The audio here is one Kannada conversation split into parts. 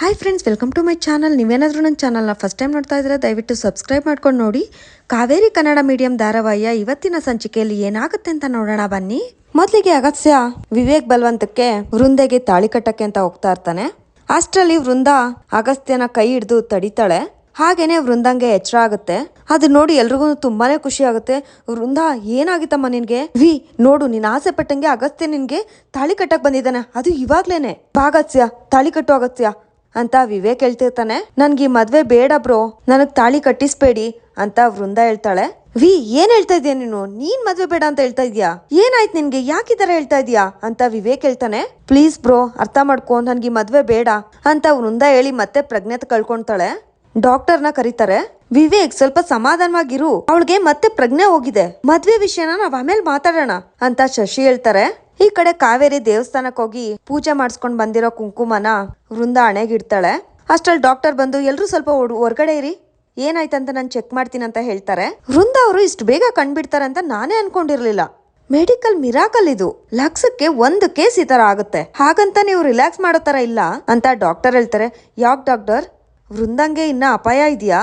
Hi friends welcome to my channel ನೀವೇನಾದರೂ ನನ್ನ ಚಾನಲ್ನ ಫಸ್ಟ್ ಟೈಮ್ ನೋಡ್ತಾ ಇದ್ರೆ ದಯವಿಟ್ಟು ಸಬ್ಸ್ಕ್ರೈಬ್ ಮಾಡ್ಕೊಂಡು ನೋಡಿ. ಕಾವೇರಿ ಕನ್ನಡ ಮೀಡಿಯಂ ಧಾರಾವಾಹಿಯ ಇವತ್ತಿನ ಸಂಚಿಕೆಯಲ್ಲಿ ಏನಾಗುತ್ತೆ ಅಂತ ನೋಡೋಣ ಬನ್ನಿ. ಮೊದಲಿಗೆ ಅಗತ್ಯ ವಿವೇಕ್ ಬಲ್ವಂತಕ್ಕೆ ವೃಂದೆಗೆ ತಾಳಿ ಕಟ್ಟಕ್ಕೆ ಅಂತ ಹೋಗ್ತಾ ಇರ್ತಾನೆ. ಅಷ್ಟರಲ್ಲಿ ವೃಂದ ಅಗಸ್ತ್ಯನ ಕೈ ಹಿಡಿದು ತಡಿತಾಳೆ. ಹಾಗೇನೆ ವೃಂದಂಗೆ ಎಚ್ಚರ ಆಗುತ್ತೆ. ಅದು ನೋಡಿ ಎಲ್ರಿಗೂ ತುಂಬಾನೇ ಖುಷಿ ಆಗುತ್ತೆ. ವೃಂದ, ಏನಾಗಿತ್ತಮ್ಮ ನಿನ್ಗೆ? ವಿ, ನೋಡು, ನೀನ್ ಆಸೆ ಪಟ್ಟಂಗೆ ಅಗಸ್ತ್ಯ ನಿನ್ಗೆ ತಾಳಿ ಕಟ್ಟಕ್ ಬಂದಿದ್ದಾನೆ. ಅದು ಇವಾಗ್ಲೇನೆ. ಬಾಗತ್ಯ ತಾಳಿ ಕಟ್ಟು ಅಗತ್ಯ ಅಂತ ವಿವೇಕ್ ಹೇಳ್ತಿರ್ತಾನೆ. ನನ್ಗೆ ಈ ಮದ್ವೆ ಬೇಡ ಬ್ರೋ. ನನಗ್ ತಾಳಿ ಕಟ್ಟಿಸ್ಬೇಡಿ ಅಂತ ವೃಂದ ಹೇಳ್ತಾಳೆ. ವಿ, ಏನ್ ಹೇಳ್ತಾ ಇದೀಯ ನೀನು? ನೀನ್ ಮದ್ವೆ ಬೇಡ ಅಂತ ಹೇಳ್ತಾ ಇದೀಯಾ? ಏನಾಯ್ತು ನಿನ್ಗೆ? ಯಾಕೆ ತರ ಹೇಳ್ತಾ ಇದೀಯಾ? ಅಂತ ವಿವೇಕ್ ಹೇಳ್ತಾನೆ. ಪ್ಲೀಸ್ ಬ್ರೋ, ಅರ್ಥ ಮಾಡ್ಕೊ, ನನ್ಗೆ ಮದ್ವೆ ಬೇಡ ಅಂತ ವೃಂದ ಹೇಳಿ ಮತ್ತೆ ಪ್ರಜ್ಞೆ ಕಳ್ಕೊಂತಾಳೆ. ಡಾಕ್ಟರ್ನ ಕರೀತಾರೆ. ವಿವೇಕ್, ಸ್ವಲ್ಪ ಸಮಾಧಾನವಾಗಿರು. ಅವಳಿಗೆ ಮತ್ತೆ ಪ್ರಜ್ಞೆ ಹೋಗಿದೆ. ಮದ್ವೆ ವಿಷಯನ ನಾವ್ ಆಮೇಲೆ ಮಾತಾಡೋಣ ಅಂತ ಶಶಿ ಹೇಳ್ತಾರೆ. ಈ ಕಡೆ ಕಾವೇರಿ ದೇವಸ್ಥಾನಕ್ಕೆ ಹೋಗಿ ಪೂಜೆ ಮಾಡಿಸ್ಕೊಂಡು ಬಂದಿರೋ ಕುಂಕುಮನ ವೃಂದ ಹಣೆಗಿಡ್ತಾಳೆ ಅಷ್ಟ್ರಲ್ಲಿ ಡಾಕ್ಟರ್ ಬಂದು ಎಲ್ಲರೂ ಸ್ವಲ್ಪ ಹೊರಗಡೆ ಇರಿ. ಏನಾಯ್ತಂತ ನಾನು ಚೆಕ್ ಮಾಡ್ತೀನಿ ಅಂತ ಹೇಳ್ತಾರೆ. ವೃಂದ ಅವರು ಇಷ್ಟು ಬೇಗ ಕಂಡ್ಬಿಡ್ತಾರೆ ಅಂತ ನಾನೇ ಅನ್ಕೊಂಡಿರ್ಲಿಲ್ಲ. ಮೆಡಿಕಲ್ ಮಿರಾಕಲ್ ಇದು. ಲಕ್ಷಕ್ಕೆ ಒಂದು ಕೇಸ್ ಈ ತರ ಆಗುತ್ತೆ. ಹಾಗಂತ ನೀವು ರಿಲ್ಯಾಕ್ಸ್ ಮಾಡೋ ತರ ಇಲ್ಲ ಅಂತ ಡಾಕ್ಟರ್ ಹೇಳ್ತಾರೆ. ಯಾಕೆ ಡಾಕ್ಟರ್? ವೃಂದಂಗೆ ಇನ್ನ ಅಪಾಯ ಇದೆಯಾ?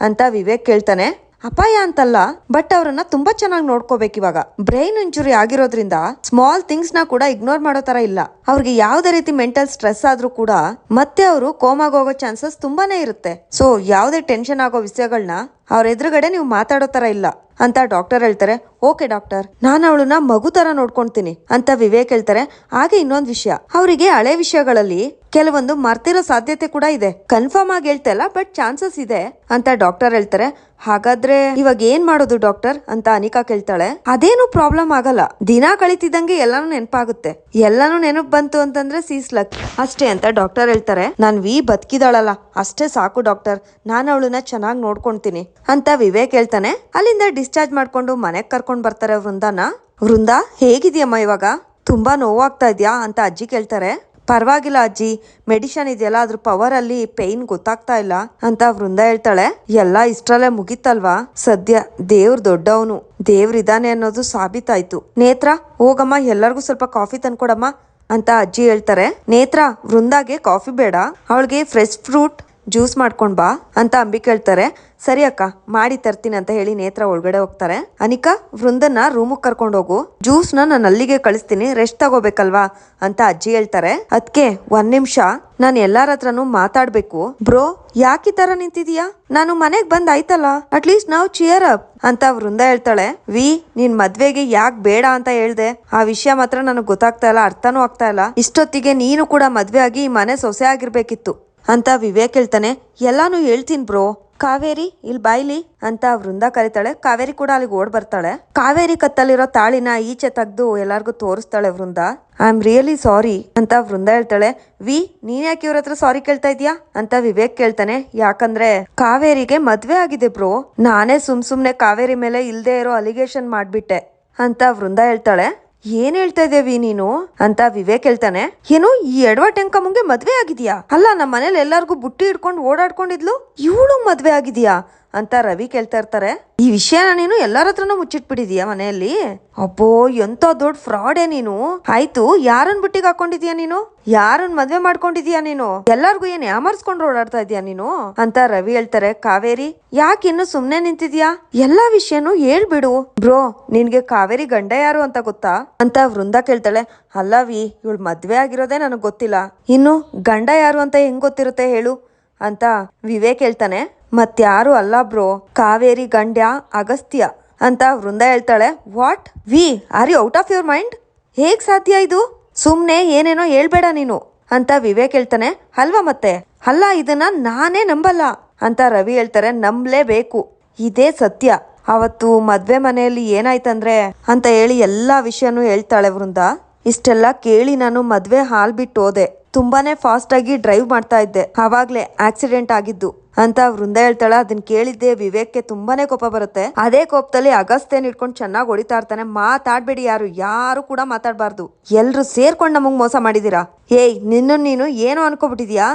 ಅಂತ ವಿವೇಕ್ ಕೇಳ್ತಾನೆ. ಅಪಾಯ ಅಂತಲ್ಲ ಬಟ್ ಅವ್ರನ್ನ ತುಂಬಾ ಚೆನ್ನಾಗಿ ನೋಡ್ಕೋಬೇಕು ಇವಾಗ. ಬ್ರೈನ್ ಇಂಜುರಿ ಆಗಿರೋದ್ರಿಂದ ಸ್ಮಾಲ್ ಥಿಂಗ್ಸ್ನ ಕೂಡ ಇಗ್ನೋರ್ ಮಾಡೋ ತರ ಇಲ್ಲ. ಅವ್ರಿಗೆ ಯಾವ್ದೇ ರೀತಿ ಮೆಂಟಲ್ ಸ್ಟ್ರೆಸ್ ಆದ್ರೂ ಕೂಡ ಮತ್ತೆ ಅವರು ಕೋಮಾಗ ಹೋಗೋ ಚಾನ್ಸಸ್ ತುಂಬಾನೇ ಇರುತ್ತೆ. ಸೊ ಯಾವ್ದೇ ಟೆನ್ಷನ್ ಆಗೋ ವಿಷಯಗಳನ್ನ ಅವ್ರ ಎದುರುಗಡೆ ನೀವು ಮಾತಾಡೋ ತರ ಇಲ್ಲ. ಅಂತ ಡಾಕ್ಟರ್ ಹೇಳ್ತಾರೆ ಓಕೆ ಡಾಕ್ಟರ್ ನಾನು ಅವಳನ್ನ ಮಗು ತರ ನೋಡ್ಕೊಂತೀನಿ ಅಂತ ವಿವೇಕ್ ಹೇಳ್ತಾರೆ. ಹಾಗೆ ಇನ್ನೊಂದು ವಿಷಯ, ಅವರಿಗೆ ಹಳೆ ವಿಷಯಗಳಲ್ಲಿ ಕೆಲವೊಂದು ಮರ್ತಿರೋ ಸಾಧ್ಯತೆ ಕೂಡ ಇದೆ. ಕನ್ಫರ್ಮ್ ಆಗಿ ಹೇಳ್ತಾ ಇಲ್ಲ ಬಟ್ ಚಾನ್ಸಸ್ ಇದೆ ಅಂತ ಡಾಕ್ಟರ್ ಹೇಳ್ತಾರೆ. ಹಾಗಾದ್ರೆ ಇವಾಗ ಏನ್ ಮಾಡೋದು ಡಾಕ್ಟರ್ ಅಂತ ಅನಿಕಾ ಕೇಳ್ತಾಳೆ. ಅದೇನು ಪ್ರಾಬ್ಲಮ್ ಆಗಲ್ಲ. ದಿನ ಕಳಿತಿದ್ದಂಗೆ ಎಲ್ಲಾನು ನೆನಪಾಗುತ್ತೆ. ಎಲ್ಲಾನು ನೆನಪು ಬಂತು ಅಂತಂದ್ರೆ ಸೀಸ್ ಲಕ್. ಅಷ್ಟೇ ಅಂತ ಡಾಕ್ಟರ್ ಹೇಳ್ತಾರೆ. ನಾನ್ ವಿ ಬದುಕಿದಾಳಲ್ಲ. ಅಷ್ಟೇ ಸಾಕು ಡಾಕ್ಟರ್. ನಾನು ಅವಳನ್ನ ಚೆನ್ನಾಗಿ ನೋಡ್ಕೊಂತೀನಿ ಅಂತ ವಿವೇಕ್ ಹೇಳ್ತಾನೆ. ಅಲ್ಲಿಂದ ಡಿಸ್ಚಾರ್ಜ್ ಮಾಡ್ಕೊಂಡು ಮನೆಗ್ ಕರ್ಕೊಂಡ್ ಬರ್ತಾರೆ ವೃಂದಾನ. ವೃಂದಾ, ಹೇಗಿದ್ಯಮ್ಮ ಇವಾಗ? ತುಂಬಾ ನೋವಾಗ್ತಾ ಇದ್ಯಾ ಅಂತ ಅಜ್ಜಿ ಕೇಳ್ತಾರೆ. ಪರವಾಗಿಲ್ಲ ಅಜ್ಜಿ ಮೆಡಿಷನ್ ಇದೆಯಲ್ಲ ಅದ್ರ ಪವರ್ ಅಲ್ಲಿ ಪೇಯ್ನ್ ಗೊತ್ತಾಗ್ತಾ ಇಲ್ಲ ಅಂತ ವೃಂದ ಹೇಳ್ತಾಳೆ. ಎಲ್ಲ ಇಷ್ಟರಲ್ಲೇ ಮುಗಿತಲ್ವಾ? ಸದ್ಯ ದೇವ್ರ ದೊಡ್ಡವನು. ದೇವ್ರಿದಾನೆ ಅನ್ನೋದು ಸಾಬೀತಾಯ್ತು. ನೇತ್ರ, ಹೋಗಮ್ಮ, ಎಲ್ಲರಿಗೂ ಸ್ವಲ್ಪ ಕಾಫಿ ತಂದ್ಕೊಡಮ್ಮ ಅಂತ ಅಜ್ಜಿ ಹೇಳ್ತಾರೆ. ನೇತ್ರ, ವೃಂದಾಗೆ ಕಾಫಿ ಬೇಡ. ಅವಳಿಗೆ ಫ್ರೆಶ್ ಫ್ರೂಟ್ ಜ್ಯೂಸ್ ಮಾಡ್ಕೊಂಡ್ ಬಾ ಅಂತ ಅಂಬಿ ಹೇಳ್ತಾರೆ ಸರಿ ಅಕ್ಕ, ಮಾಡಿ ತರ್ತೀನಿ ಅಂತ ಹೇಳಿ ನೇತ್ರ ಒಳಗಡೆ ಹೋಗ್ತಾರೆ. ಅನಿಕಾ ವೃಂದನ ರೂಮಿಗೆ ಕರ್ಕೊಂಡು ಹೋಗು. ಜ್ಯೂಸ್ನ ನಾನು ಅಲ್ಲಿಗೆ ಕಳಿಸ್ತೀನಿ ರೆಸ್ಟ್ ತಗೋಬೇಕಲ್ವಾ ಅಂತ ಅಜ್ಜಿ ಹೇಳ್ತಾರೆ. ಅದಕ್ಕೆ ಒಂದ್ ನಿಮಿಷ, ನಾನು ಎಲ್ಲಾರ ಹತ್ರನೂ ಮಾತಾಡ್ಬೇಕು. ಬ್ರೋ, ಯಾಕೆ ಈ ತರ ನಿಂತಿದೀಯಾ? ನಾನು ಮನೆಗ್ ಬಂದ್ ಆಯ್ತಲ್ಲ ಅಟ್ಲೀಸ್ಟ್ ನಾವು ಚಿಯರ್ ಅಪ್ ಅಂತ ವೃಂದ ಹೇಳ್ತಾಳೆ. ವಿ, ನಿನ್ ಮದ್ವೆಗೆ ಯಾಕೆ ಬೇಡ ಅಂತ ಹೇಳ್ದೆ. ಆ ವಿಷಯ ಮಾತ್ರ ನನಗೆ ಗೊತ್ತಾಗ್ತಾ ಇಲ್ಲ, ಅರ್ಥನೂ ಆಗ್ತಾ ಇಲ್ಲ. ಇಷ್ಟೊತ್ತಿಗೆ ನೀನು ಕೂಡ ಮದ್ವೆ ಆಗಿ ಈ ಮನೆ ಸೊಸೆ ಆಗಿರ್ಬೇಕಿತ್ತು. ಅಂತ ವಿವೇಕ್ ಹೇಳ್ತಾನೆ. ಎಲ್ಲಾನು ಹೇಳ್ತೀನಿ ಬ್ರೋ. ಕಾವೇರಿ ಇಲ್ಲಿ ಬಾಯ್ಲಿ ಅಂತ ವೃಂದ ಕರಿತಾಳೆ. ಕಾವೇರಿ ಕೂಡ ಅಲ್ಲಿಗೆ ಓಡ್ ಬರ್ತಾಳೆ. ಕಾವೇರಿ ಕತ್ತಲ್ಲಿರೋ ತಾಳಿನ ಈಚೆ ತೆಗ್ದು ಎಲ್ಲಾರ್ಗೂ ತೋರಿಸ್ತಾಳೆ ವೃಂದ. ಐ ಆಮ್ ರಿಯಲಿ ಸಾರಿ ಅಂತ ವೃಂದ ಹೇಳ್ತಾಳೆ. ವಿ, ನೀನ್ ಯಾಕೆ ಇವ್ರ ಹತ್ರ ಸಾರಿ ಕೇಳ್ತಾ ಇದೀಯಾ? ಅಂತ ವಿವೇಕ್ ಕೇಳ್ತಾನೆ ಯಾಕಂದ್ರೆ ಕಾವೇರಿಗೆ ಮದ್ವೆ ಆಗಿದೆ ಬ್ರೋ. ನಾನೇ ಸುಮ್ ಸುಮ್ನೆ ಕಾವೇರಿ ಮೇಲೆ ಇಲ್ದೇ ಇರೋ ಅಲಿಗೇಷನ್ ಮಾಡ್ಬಿಟ್ಟೆ ಅಂತ ವೃಂದ ಹೇಳ್ತಾಳೆ. ಏನ್ ಹೇಳ್ತಾ ಇದ್ದೇವಿ ನೀನು? ಅಂತ ವಿವೇಕ್ ಹೇಳ್ತಾನೆ. ಏನು ಈ ಎಡವ ಟೆಂಕ ಮುಂಗೆ ಮದ್ವೆ ಆಗಿದ್ಯಾ? ಅಲ್ಲ ನಮ್ಮ ಮನೇಲಿ ಎಲ್ಲಾರ್ಗೂ ಬುಟ್ಟಿ ಹಿಡ್ಕೊಂಡು ಓಡಾಡ್ಕೊಂಡಿದ್ಲು? ಇವಳು ಮದ್ವೆ ಆಗಿದ್ಯಾ? ಅಂತ ರವಿ ಕೇಳ್ತಾ ಇರ್ತಾರೆ. ಈ ವಿಷಯನ ನೀನು ಎಲ್ಲರ ಹತ್ರನೂ ಮುಚ್ಚಿಟ್ಬಿಟ್ಟಿದೀಯ ಮನೆಯಲ್ಲಿ? ಅಪ್ಪೋ, ಎಂತ ದೊಡ್ಡ ಫ್ರಾಡೆ ನೀನು. ಆಯ್ತು, ಯಾರನ್ ಬುಟ್ಟಿಗೆ ಹಾಕೊಂಡಿದ್ಯಾ ನೀನು? ಯಾರನ್ ಮದ್ವೆ ಮಾಡ್ಕೊಂಡಿದ್ಯಾ ನೀನು? ಎಲ್ಲಾರ್ಗು ಏನ್ ಯಾಮರ್ಸ್ಕೊಂಡು ಓಡಾಡ್ತಾ ಇದೀಯಾ ನೀನು? ಅಂತ ರವಿ ಹೇಳ್ತಾರೆ. ಕಾವೇರಿ, ಯಾಕೆ ಇನ್ನು ಸುಮ್ನೆ ನಿಂತಿದ್ಯಾ? ಎಲ್ಲಾ ವಿಷಯನು ಹೇಳ್ಬಿಡು. ಬ್ರೋ, ನಿನ್ಗೆ ಕಾವೇರಿ ಗಂಡ ಯಾರು ಅಂತ ಗೊತ್ತಾ? ಅಂತ ವೃಂದ ಕೇಳ್ತಾಳೆ. ಅಲ್ಲವಿ ಇವಳು ಮದ್ವೆ ಆಗಿರೋದೇ ನನಗ್ ಗೊತ್ತಿಲ್ಲ. ಇನ್ನು ಗಂಡ ಯಾರು ಅಂತ ಹೆಂಗ್ ಗೊತ್ತಿರುತ್ತೆ ಹೇಳು? ಅಂತ ವಿವೇಕ್ ಹೇಳ್ತಾನೆ. ಮತ್ಯಾರು ಅಲ್ಲ ಬ್ರೋ, ಕಾವೇರಿ ಗಂಡ್ಯ ಅಗಸ್ತ್ಯ ಅಂತ ವೃಂದ ಹೇಳ್ತಾಳೆ. What we are you out of your mind ಹೇಗ್ ಸಾಧ್ಯ ಇದು? ಸುಮ್ನೆ ಏನೇನೋ ಹೇಳ್ಬೇಡ ನೀನು ಅಂತ ವಿವೇಕ್ ಹೇಳ್ತಾನೆ. ಅಲ್ವಾ ಮತ್ತೆ? ಅಲ್ಲ, ಇದನ್ನ ನಾನೇ ನಂಬಲ್ಲ ಅಂತ ರವಿ ಹೇಳ್ತಾರೆ. ನಂಬಲೇಬೇಕು. ಇದೇ ಸತ್ಯ. ಅವತ್ತು ಮದ್ವೆ ಮನೆಯಲ್ಲಿ ಏನಾಯ್ತಂದ್ರೆ ಅಂತ ಹೇಳಿ ಎಲ್ಲಾ ವಿಷಯನೂ ಹೇಳ್ತಾಳೆ ವೃಂದ. ಇಷ್ಟೆಲ್ಲ ಕೇಳಿ ನಾನು ಮದ್ವೆ ಹಾಲ್ ಬಿಟ್ಟು ಹೋದೆ ತುಂಬಾನೇ ಫಾಸ್ಟ್ ಆಗಿ ಡ್ರೈವ್ ಮಾಡ್ತಾ ಇದ್ದೆ. ಆವಾಗ್ಲೇ ಆಕ್ಸಿಡೆಂಟ್ ಆಗಿದ್ದು. ಅಂತ ವೃಂದ ಹೇಳ್ತಾಳ ಅದನ್ನ ಕೇಳಿದ್ದೆ ವಿವೇಕ್ಗೆ ತುಂಬಾನೇ ಕೋಪ ಬರುತ್ತೆ. ಅದೇ ಕೋಪದಲ್ಲಿ ಅಗಸ್ತ್ಯನ್ ಇಟ್ಕೊಂಡು ಚೆನ್ನಾಗಿ ಹೊಡಿತಾ ಇರ್ತಾನೆ. ಮಾತಾಡ್ಬೇಡಿ ಯಾರು ಯಾರು ಕೂಡ ಮಾತಾಡಬಾರ್ದು. ಎಲ್ರು ಸೇರ್ಕೊಂಡು ನಮಗ್ ಮೋಸ ಮಾಡಿದೀರಾ? ಏಯ್ ನಿನ್ನ ನೀನು ಏನೋ ಅನ್ಕೊಬಿಟ್ಟಿದ್ಯಾ?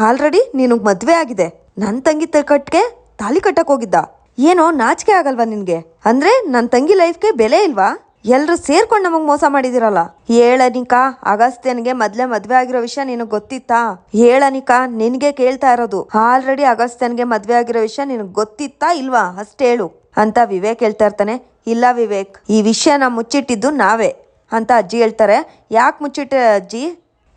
ಆಲ್ರೆಡಿ ನಿನಗ್ ಮದ್ವೆ ಆಗಿದೆ. ನನ್ ತಂಗಿ ಕಟ್ಗೆ ತಾಲಿ ಕಟ್ಟಕ್ ಹೋಗಿದ್ದ. ಏನೋ ನಾಚಿಕೆ ಆಗಲ್ವಾ ನಿನ್ಗೆ? ಅಂದ್ರೆ ನನ್ ತಂಗಿ ಲೈಫ್ಗೆ ಬೆಲೆ ಇಲ್ವಾ? ಎಲ್ರು ಸೇರ್ಕೊಂಡು ನಮಗ್ ಮೋಸ ಮಾಡಿದಿರಲ್ಲ? ಹೇಳನಿಕಾ ಅಗಸ್ತ್ಯನ್ಗೆ ಮೊದ್ಲೇ ಮದ್ವೆ ಆಗಿರೋ ವಿಷಯ ನಿನಗ್ ಗೊತ್ತಿತ್ತಾ? ಹೇಳನಿಕಾ ನಿನ್ಗೆ ಕೇಳ್ತಾ ಇರೋದು. ಆಲ್ರೆಡಿ ಅಗಸ್ತ್ಯನ್ಗೆ ಮದ್ವೆ ಆಗಿರೋ ವಿಷಯ ನಿನಗ್ ಗೊತ್ತಿತ್ತಾ ಇಲ್ವಾ? ಅಷ್ಟೇಳು ಅಂತ ವಿವೇಕ್ ಹೇಳ್ತಾ ಇರ್ತಾನೆ. ಇಲ್ಲ ವಿವೇಕ್, ಈ ವಿಷಯನ ಮುಚ್ಚಿಟ್ಟಿದ್ದು ನಾವೇ ಅಂತ ಅಜ್ಜಿ ಹೇಳ್ತಾರೆ. ಯಾಕೆ ಮುಚ್ಚಿಟ್ಟೆ ಅಜ್ಜಿ?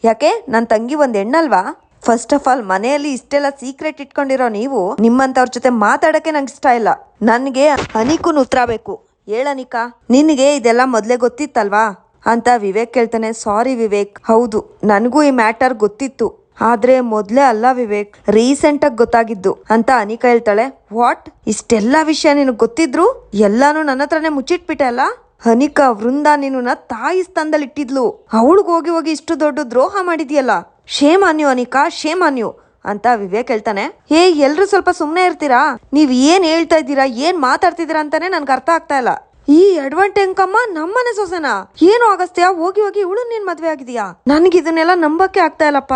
ಯಾಕೆ? ನನ್ನ ತಂಗಿ ಒಂದ್ ಹೆಣ್ಣಲ್ವಾ? ಫಸ್ಟ್ ಆಫ್ ಆಲ್ ಮನೆಯಲ್ಲಿ ಇಷ್ಟೆಲ್ಲ ಸೀಕ್ರೆಟ್ ಇಟ್ಕೊಂಡಿರೋ ನೀವು ನಿಮ್ಮಂತವ್ರ ಜೊತೆ ಮಾತಾಡಕ್ಕೆ ನಂಗೆ ಇಷ್ಟ ಇಲ್ಲ. ನನಗೆ ಅನಿಕೂನ್ ಉತ್ತರ ಬೇಕು. ಹೇಳನಿಕಾ ನಿನಗೆ ಇದೆಲ್ಲ ಮೊದಲೇ ಗೊತ್ತಿತ್ತಲ್ವಾ? ಅಂತ ವಿವೇಕ್ ಕೇಳ್ತಾನೆ. ಸಾರಿ ವಿವೇಕ್. ಹೌದು, ನನಗೂ ಈ ಮ್ಯಾಟರ್ ಗೊತ್ತಿತ್ತು. ಆದ್ರೆ ಮೊದ್ಲೇ ಅಲ್ಲ ವಿವೇಕ್ ರೀಸೆಂಟ್ ಆಗಿ ಗೊತ್ತಾಗಿದ್ದು ಅಂತ ಅನಿಕಾ ಹೇಳ್ತಾಳೆ. ವಾಟ್ ಇಷ್ಟೆಲ್ಲ ವಿಷಯ ನಿನಗೆ ಗೊತ್ತಿದ್ರು? ಎಲ್ಲಾನು ನನ್ನ ಹತ್ರನೇ ಮುಚ್ಚಿಟ್ಬಿಟ್ಟೆ ಅಲ್ಲ? ಅನಿಕಾ ವೃಂದ ನಿನ್ನ ತಾಯಿ ಸ್ಥಾನದಲ್ಲಿ ಇಟ್ಟಿದ್ಲು ಅವಳಿಗೆ ಹೋಗಿ ಹೋಗಿ ಇಷ್ಟು ದೊಡ್ಡ ದ್ರೋಹ ಮಾಡಿದ್ಯಲ್ಲ? Shame on you Anika shame on you ಅಂತ ವಿವೇಕ್ ಹೇಳ್ತಾನೆ. ಹೇ, ಎಲ್ರು ಸ್ವಲ್ಪ ಸುಮ್ಮನೆ ಇರ್ತೀರಾ? ನೀವ್ ಏನ್ ಹೇಳ್ತಾ ಇದ್ದೀರಾ, ಏನ್ ಮಾತಾಡ್ತಿದ್ದೀರಾ ಅಂತಾನೆ ನನ್ಗೆ ಅರ್ಥ ಆಗ್ತಾ ಇಲ್ಲ. ಈ ಅಡ್ವಾಂಟೆ ಅಂಕಮ್ಮ ನಮ್ಮನೆ ಸೊಸೆನಾ? ಏನು ಆಗಸ್ತ್ಯಾ? ಹೋಗಿ ಹೋಗಿ ಇವಳು ನೀನ್ ಮದ್ವೆ ಆಗಿದ್ಯಾ? ನನ್ಗೆ ಇದನ್ನೆಲ್ಲ ನಂಬಕ್ಕೆ ಆಗ್ತಾ ಇಲ್ಲಪ್ಪ.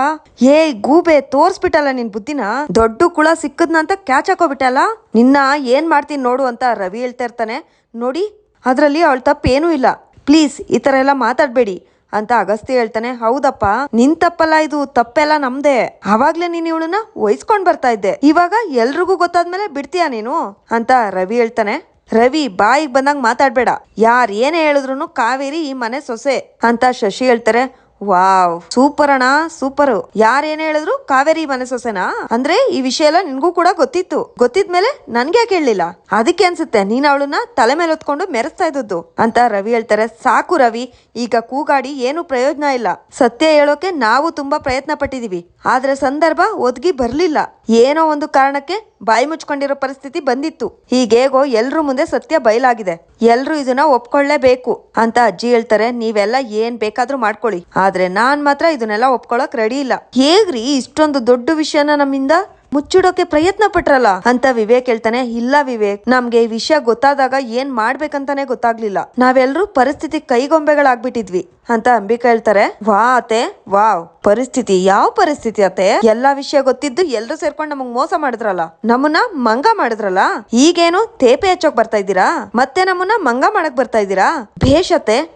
ಏ ಗೂಬೆ, ತೋರ್ಸ್ಬಿಟ್ಟಲ್ಲ ನಿನ್ ಬುದ್ಧಿನ? ದೊಡ್ಡ ಕುಳ ಸಿಕ್ಕದ್ನ ಅಂತ ಕ್ಯಾಚ್ ಹಾಕೋಬಿಟ್ಟಲ್ಲ ನಿನ್ನ ಏನ್ ಮಾಡ್ತೀನಿ ನೋಡು ಅಂತ ರವಿ ಹೇಳ್ತಾ ಇರ್ತಾನೆ. ನೋಡಿ, ಅದರಲ್ಲಿ ಅವಳ ತಪ್ಪೇನೂ ಇಲ್ಲ. ಪ್ಲೀಸ್, ಈ ತರ ಎಲ್ಲ ಮಾತಾಡ್ಬೇಡಿ. ಅಂತ ಅಗಸ್ತಿ ಹೇಳ್ತಾನೆ, ಹೌದಪ್ಪ, ನಿನ್ ತಪ್ಪಲ್ಲ, ಇದು ತಪ್ಪೆಲ್ಲ ನಮ್ದೇ. ಅವಾಗ್ಲೇ ನೀನ್ ಇವಳನ್ನ ವಹಿಸ್ಕೊಂಡ್ ಬರ್ತಾ ಇದ್ದೆ. ಇವಾಗ ಎಲ್ರಿಗೂ ಗೊತ್ತಾದ್ಮೇಲೆ ಬಿಡ್ತೀಯಾ ನೀನು? ಅಂತ ರವಿ ಹೇಳ್ತಾನೆ. ರವಿ ಬಾಯಿಗೆ ಬಂದಂಗ್ ಮಾತಾಡ್ಬೇಡ. ಯಾರ್ ಏನೇ ಹೇಳಿದ್ರು ಕಾವೇರಿ ಈ ಮನೆ ಸೊಸೆ ಅಂತ ಶಶಿ ಹೇಳ್ತಾರೆ. ವಾವ್. ಸೂಪರ್ ಅಣ್ಣ, ಸೂಪರ್. ಯಾರೇನ್ ಹೇಳಿದ್ರು? ಕಾವೇರಿ ಮನೆ ಸೊಸೆನಾ ಅಂದ್ರೆ ಈ ವಿಷಯ ಎಲ್ಲ ನಿನ್ಗೂ ಕೂಡ ಗೊತ್ತಿತ್ತು. ಗೊತ್ತಿದ್ಮೇಲೆ ನನ್ಗೆ ಯಾಕೆ ಹೇಳಲಿಲ್ಲ? ಅದಕ್ಕೆ ಅನ್ಸುತ್ತೆ, ನೀನ್ ಅವಳನ್ನ ತಲೆ ಮೇಲೆ ಹೊತ್ಕೊಂಡು ಮೆರೆಸ್ತಾ ಇದ್ದದ್ದು ಅಂತ ರವಿ ಹೇಳ್ತಾರೆ. ಸಾಕು ರವಿ, ಈಗ ಕೂಗಾಡಿ ಏನು ಪ್ರಯೋಜನ ಇಲ್ಲ. ಸತ್ಯ ಹೇಳೋಕೆ ನಾವು ತುಂಬಾ ಪ್ರಯತ್ನ ಪಟ್ಟಿದೀವಿ. ಆದ್ರೆ ಸಂದರ್ಭ ಒದಗಿ ಬರಲಿಲ್ಲ. ಏನೋ ಒಂದು ಕಾರಣಕ್ಕೆ ಬಾಯಿ ಮುಚ್ಕೊಂಡಿರೋ ಪರಿಸ್ಥಿತಿ ಬಂದಿತ್ತು. ಹೀಗೇಗೋ ಎಲ್ರ ಮುಂದೆ ಸತ್ಯ ಬಯಲಾಗಿದೆ. ಎಲ್ರು ಇದನ್ನ ಒಪ್ಕೊಳ್ಳೇಬೇಕು ಅಂತ ಅಜ್ಜಿ ಹೇಳ್ತಾರೆ. ನೀವೆಲ್ಲ ಏನ್ ಬೇಕಾದ್ರೂ ಮಾಡ್ಕೊಳ್ಳಿ. ಆದ್ರೆ ನಾನ್ ಮಾತ್ರ ಇದನ್ನೆಲ್ಲ ಒಪ್ಕೊಳಕ್ ರೆಡಿ ಇಲ್ಲ. ಹೇಗ್ರಿ ಇಷ್ಟೊಂದು ದೊಡ್ಡ ವಿಷಯನ ನಮ್ಮಿಂದ? ಮುಚ್ಚಿಡೋಕೆ ಪ್ರಯತ್ನ ಪಟ್ರಲ್ಲ? ಅಂತ ವಿವೇಕ್ ಹೇಳ್ತಾನೆ, ಇಲ್ಲ ವಿವೇಕ್, ನಮ್ಗೆ ಈ ವಿಷಯ ಗೊತ್ತಾದಾಗ ಏನ್ ಮಾಡ್ಬೇಕಂತಾನೆ ಗೊತ್ತಾಗ್ಲಿಲ್ಲ. ನಾವೆಲ್ಲರೂ ಪರಿಸ್ಥಿತಿ ಕೈಗೊಂಬೆಗಳಾಗ್ಬಿಟ್ಟಿದ್ವಿ. ಅಂತ ಅಂಬಿಕಾ ಹೇಳ್ತಾರೆ, ವಾ ಅತೆ ವಾವ್, ಪರಿಸ್ಥಿತಿ, ಯಾವ ಪರಿಸ್ಥಿತಿ ಅತೆ ಎಲ್ಲಾ ವಿಷಯ ಗೊತ್ತಿದ್ದು ಎಲ್ರು ಸೇರ್ಕೊಂಡು ನಮಗ್ ಮೋಸ ಮಾಡಿದ್ರಲ್ಲ? ನಮ್ಮನ್ನ ಮಂಗ ಮಾಡಿದ್ರಲ್ಲ? ಈಗೇನು ತೇಪೆ ಹಚ್ಚೋಕ್ ಬರ್ತಾ ಇದ್ದೀರಾ? ಮತ್ತೆ ನಮ್ಮನ್ನ ಮಂಗ ಮಾಡಕ್ ಬರ್ತಾ ಇದ್ದೀರಾ? ಭೇಷ್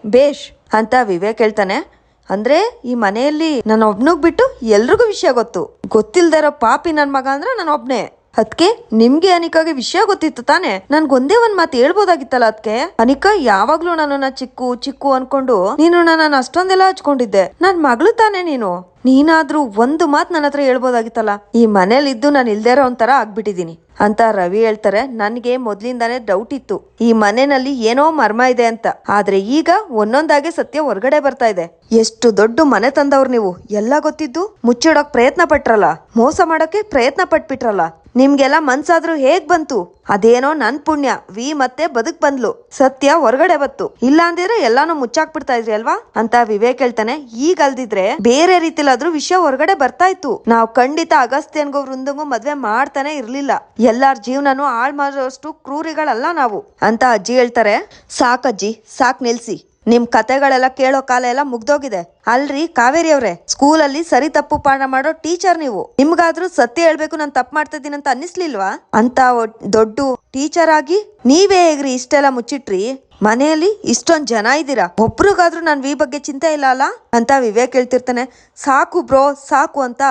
ಬೇಷ್. ಅಂತ ವಿವೇಕ್ ಹೇಳ್ತಾನೆ ಅಂದ್ರೆ ಈ ಮನೆಯಲ್ಲಿ ನನ್ನ ಒಬ್ನಗ್ ಬಿಟ್ಟು ಎಲ್ರಿಗೂ ವಿಷಯ ಗೊತ್ತು. ಗೊತ್ತಿಲ್ದಿರೋ ಪಾಪಿ ನನ್ ಮಗ ಅಂದ್ರೆ ನಾನು ಒಬ್ನೇ ಅದ್ಕೆ ನಿಮ್ಗೆ ಅನಿಕಾಗೆ ವಿಷಯ ಗೊತ್ತಿತ್ತು ತಾನೆ? ನನ್ಗೊಂದೇ ಒಂದೇ ಮಾತು ಹೇಳ್ಬೋದಾಗಿತ್ತಲ್ಲ ಅದಕ್ಕೆ ಅನಿಕಾ, ಯಾವಾಗ್ಲೂ ನನ್ನನ್ನ ಚಿಕ್ಕು ಚಿಕ್ಕು ಅನ್ಕೊಂಡು ನೀನು ನನ್ನ ಅಷ್ಟೊಂದೆಲ್ಲ ಹಚ್ಕೊಂಡಿದ್ದೆ. ನನ್ ಮಗಳು ತಾನೆ ನೀನು. ನೀನಾದ್ರೂ ಒಂದು ಮಾತು ನನ್ನ ಹತ್ರ ಹೇಳ್ಬೋದಾಗಿತ್ತಲ್ಲ? ಈ ಮನೇಲಿ ಇದ್ದು ನಾನು ಇಲ್ದೇ ಇರೋ ಒಂಥರ ಆಗ್ಬಿಟ್ಟಿದೀನಿ. ಅಂತ ರವಿ ಹೇಳ್ತಾರೆ. ನನಗೆ ಮೊದ್ಲಿಂದಾನೇ ಡೌಟ್ ಇತ್ತು. ಈ ಮನೆಯಲ್ಲಿ ಏನೋ ಮರ್ಮ ಇದೆ ಅಂತ. ಆದ್ರೆ ಈಗ ಒಂದೊಂದಾಗೆ ಸತ್ಯ ಹೊರಗಡೆ ಬರ್ತಾ ಇದೆ. ಎಷ್ಟು ದೊಡ್ಡ ಮನೆ ತಂದವ್ರು ನೀವು. ಎಲ್ಲ ಗೊತ್ತಿದ್ದು ಮುಚ್ಚಿಡೋಕ್ ಪ್ರಯತ್ನ ಪಟ್ರಲ್ಲ. ಮೋಸ ಮಾಡೋಕೆ ಪ್ರಯತ್ನ ಪಟ್ಬಿಟ್ರಲ್ಲ. ನಿಮ್ಗೆಲ್ಲ ಮನ್ಸಾದ್ರೂ ಹೇಗ್ ಬಂತು? ಅದೇನೋ ನನ್ ಪುಣ್ಯ. ವಿ ಮತ್ತೆ ಬದುಕ್ ಬಂದ್ಲು. ಸತ್ಯ ಹೊರಗಡೆ ಬತ್ತು ಇಲ್ಲ ಅಂದಿದ್ರೆ ಎಲ್ಲಾನು ಮುಚ್ಚಾಕ್ಬಿಡ್ತಾ ಇದ್ರಿ ಅಲ್ವಾ? ಅಂತ ವಿವೇಕ್ ಹೇಳ್ತಾನೆ. ಈಗ ಅಲ್ದಿದ್ರೆ ಬೇರೆ ರೀತಿಲಾದ್ರೂ ವಿಷಯ ಹೊರಗಡೆ ಬರ್ತಾ ಇತ್ತು. ನಾವ್ ಖಂಡಿತ ಅಗಸ್ತ್ಯನ್ಗೋ ವೃಂದಂಗು ಮದ್ವೆ ಮಾಡ್ತಾನೆ ಇರ್ಲಿಲ್ಲ. ಎಲ್ಲಾರ್ ಜೀವನನು ಹಾಳ್ ಮಾಡೋಷ್ಟು ಕ್ರೂರಿಗಳಲ್ಲ ನಾವು. ಅಂತ ಅಜ್ಜಿ ಹೇಳ್ತಾರೆ. ಸಾಕಜ್ಜಿ ಸಾಕ್ ನಿಲ್ಸಿ. ನಿಮ್ ಕತೆಗಳೆಲ್ಲ ಕೇಳೋ ಕಾಲ ಎಲ್ಲ ಮುಗ್ದೋಗಿದೆ. ಅಲ್ರಿ ಕಾವೇರಿ ಅವ್ರೆ, ಸ್ಕೂಲಲ್ಲಿ ಸರಿ ತಪ್ಪು ಪಾಠ ಮಾಡೋ ಟೀಚರ್ ನೀವು. ನಿಮ್ಗಾದ್ರೂ ಸತ್ಯ ಹೇಳ್ಬೇಕು ನಾನು ತಪ್ಪು ಮಾಡ್ತಾ ಇದೀನಿ ಅಂತ ಅನ್ನಿಸ್ಲಿಲ್ವಾ? ಅಂತ ದೊಡ್ಡ ಟೀಚರ್ ಆಗಿ ನೀವೇ ಹೇಗ್ರಿ ಇಷ್ಟೆಲ್ಲ ಮುಚ್ಚಿಟ್ರಿ? ಮನೆಯಲ್ಲಿ ಇಷ್ಟೊಂದ್ ಜನ ಇದ್ದೀರಾ? ಒಬ್ರಿಗಾದ್ರೂ ನನ್ ವಿ ಬಗ್ಗೆ ಚಿಂತೆ ಇಲ್ಲ ಅಲ್ಲ? ಅಂತ ವಿವೇಕ್ ಹೇಳ್ತಿರ್ತಾನೆ. ಸಾಕು ಬ್ರೋ, ಸಾಕು ಅಂತ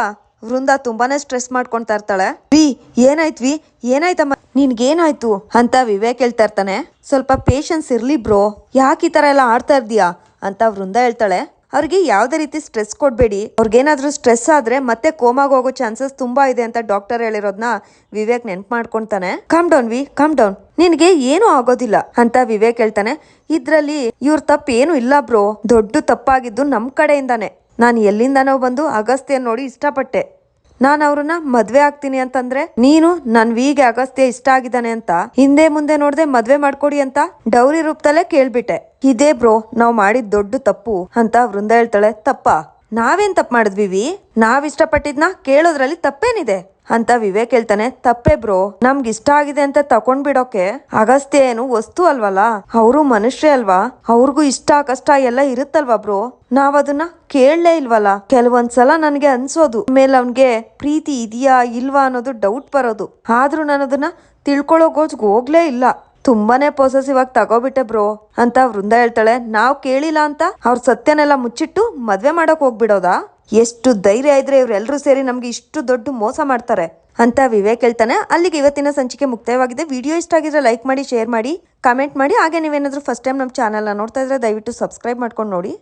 ವೃಂದ ತುಂಬಾನೇ ಸ್ಟ್ರೆಸ್ ಮಾಡ್ಕೊಂತಾ ಇರ್ತಾಳೆ. ವಿ ಏನಾಯ್ತು ವಿ? ಏನಾಯ್ತಮ್ಮ ನಿನ್ಗೇನಾಯ್ತು? ಅಂತ ವಿವೇಕ್ ಹೇಳ್ತಾ ಇರ್ತಾನೆ. ಸ್ವಲ್ಪ ಪೇಷನ್ಸ್ ಇರ್ಲಿ ಬ್ರೋ. ಯಾಕೆ ಈ ತರ ಎಲ್ಲ ಆಡ್ತಾ ಇದ್ದೀಯಾ ಅಂತ ವೃಂದ ಹೇಳ್ತಾಳೆ. ಅವ್ರಿಗೆ ಯಾವುದೇ ರೀತಿ ಸ್ಟ್ರೆಸ್ ಕೊಡಬೇಡಿ. ಅವ್ರಿಗೇನಾದ್ರೂ ಸ್ಟ್ರೆಸ್ ಆದ್ರೆ ಮತ್ತೆ ಕೋಮಾಗ ಹೋಗೋ ಚಾನ್ಸಸ್ ತುಂಬಾ ಇದೆ ಅಂತ ಡಾಕ್ಟರ್ ಹೇಳಿರೋದ್ನ ವಿವೇಕ್ ನೆನ್ಪ್ ಮಾಡ್ಕೊಂತಾನೆ. Calm down we calm down ನಿನಗೆ ಏನೂ ಆಗೋದಿಲ್ಲ, ಅಂತ ವಿವೇಕ್ ಹೇಳ್ತಾನೆ. ಇದ್ರಲ್ಲಿ ಇವ್ರ ತಪ್ಪು ಏನು ಇಲ್ಲ ಬ್ರೋ. ದೊಡ್ಡ ತಪ್ಪಾಗಿದ್ದು ನಮ್ ಕಡೆಯಿಂದಾನೆ. ನಾನು ಎಲ್ಲಿಂದನೋ ಬಂದು ಅಗಸ್ತ್ಯ ನೋಡಿ ಇಷ್ಟಪಟ್ಟೆ. ನಾನು ಅವ್ರನ್ನ ಮದ್ವೆ ಆಗ್ತೀನಿ ಅಂತಂದ್ರೆ ನೀನು ನನ್ ವಿಗೆ ಅಗಸ್ತ್ಯ ಇಷ್ಟ ಆಗಿದ್ದಾನೆ ಅಂತ ಹಿಂದೆ ಮುಂದೆ ನೋಡ್ದೆ ಮದ್ವೆ ಮಾಡ್ಕೊಡಿ ಅಂತ ಡೌರಿ ರೂಪದಲ್ಲೇ ಕೇಳ್ಬಿಟ್ಟೆ. ಇದೇ ಬ್ರೋ, ನಾವ್ ಮಾಡಿದ ದೊಡ್ಡ ತಪ್ಪು ಅಂತ ವೃಂದ ಹೇಳ್ತಾಳೆ. ತಪ್ಪ? ನಾವೇನ್ ತಪ್ಪು ಮಾಡಿದ್ವಿ ವಿ? ನಾವ್ ಇಷ್ಟಪಟ್ಟಿದ್ನ ಕೇಳೋದ್ರಲ್ಲಿ ತಪ್ಪೇನಿದೆ. ಅಂತ ವಿವೇಕ್ ಹೇಳ್ತಾನೆ, ತಪ್ಪೆ ಬ್ರೋ. ನಮ್ಗೆ ಇಷ್ಟ ಆಗಿದೆ ಅಂತ ತಕೊಂಡ್ ಬಿಡೋಕೆ ಅಗಸ್ತ್ಯ ಏನು ವಸ್ತು ಅಲ್ವಲ್ಲ? ಅವರು ಮನುಷ್ಯ ಅಲ್ವಾ? ಅವ್ರಿಗೂ ಇಷ್ಟ ಕಷ್ಟ ಎಲ್ಲ ಇರುತ್ತಲ್ವಾ ಬ್ರೋ? ನಾವ್ ಅದನ್ನ ಕೇಳಲೇ ಇಲ್ವಲ್ಲ? ಕೆಲವೊಂದ್ಸಲ ನನಗೆ ಅನ್ಸೋದು ಮೇಲೆ ಅವನ್ಗೆ ಪ್ರೀತಿ ಇದೆಯಾ ಇಲ್ವಾ ಅನ್ನೋದು ಡೌಟ್ ಬರೋದು. ಆದ್ರೂ ನಾನು ಅದನ್ನ ತಿಳ್ಕೊಳ್ಳೋ ಹೋಗ್ಲೇ ಇಲ್ಲ. ತುಂಬಾನೇ ಪೊಸೆಸಿವ್ ಆಗಿ ತಗೋಬಿಟ್ಟೆ ಬ್ರೋ. ಅಂತ ವೃಂದ ಹೇಳ್ತಾಳೆ, ನಾವ್ ಕೇಳಿಲ್ಲ ಅಂತ ಅವ್ರ ಸತ್ಯನೆಲ್ಲ ಮುಚ್ಚಿಟ್ಟು ಮದ್ವೆ ಮಾಡಕ್ ಹೋಗ್ಬಿಡೋದಾ? ಎಷ್ಟು ಧೈರ್ಯ ಇದ್ರೆ ಇವರೆಲ್ಲರೂ ಸೇರಿ ನಮ್ಗೆ ಇಷ್ಟು ದೊಡ್ಡ ಮೋಸ ಮಾಡ್ತಾರೆ ಅಂತ ವಿವೇಕ್ ಹೇಳ್ತಾನೆ. ಅಲ್ಲಿಗೆ ಇವತ್ತಿನ ಸಂಚಿಕೆ ಮುಕ್ತಾಯವಾಗಿದೆ. ವಿಡಿಯೋ ಇಷ್ಟ ಆಗಿದ್ರೆ ಲೈಕ್ ಮಾಡಿ, ಶೇರ್ ಮಾಡಿ, ಕಮೆಂಟ್ ಮಾಡಿ. ಹಾಗೆ ನೀವೇನಾದರೂ ಫಸ್ಟ್ ಟೈಮ್ ನಮ್ಮ ಚಾನಲ್ನ ನೋಡ್ತಾ ಇದ್ರೆ ದಯವಿಟ್ಟು ಸಬ್ಸ್ಕ್ರೈಬ್ ಮಾಡ್ಕೊಂಡು ನೋಡಿ.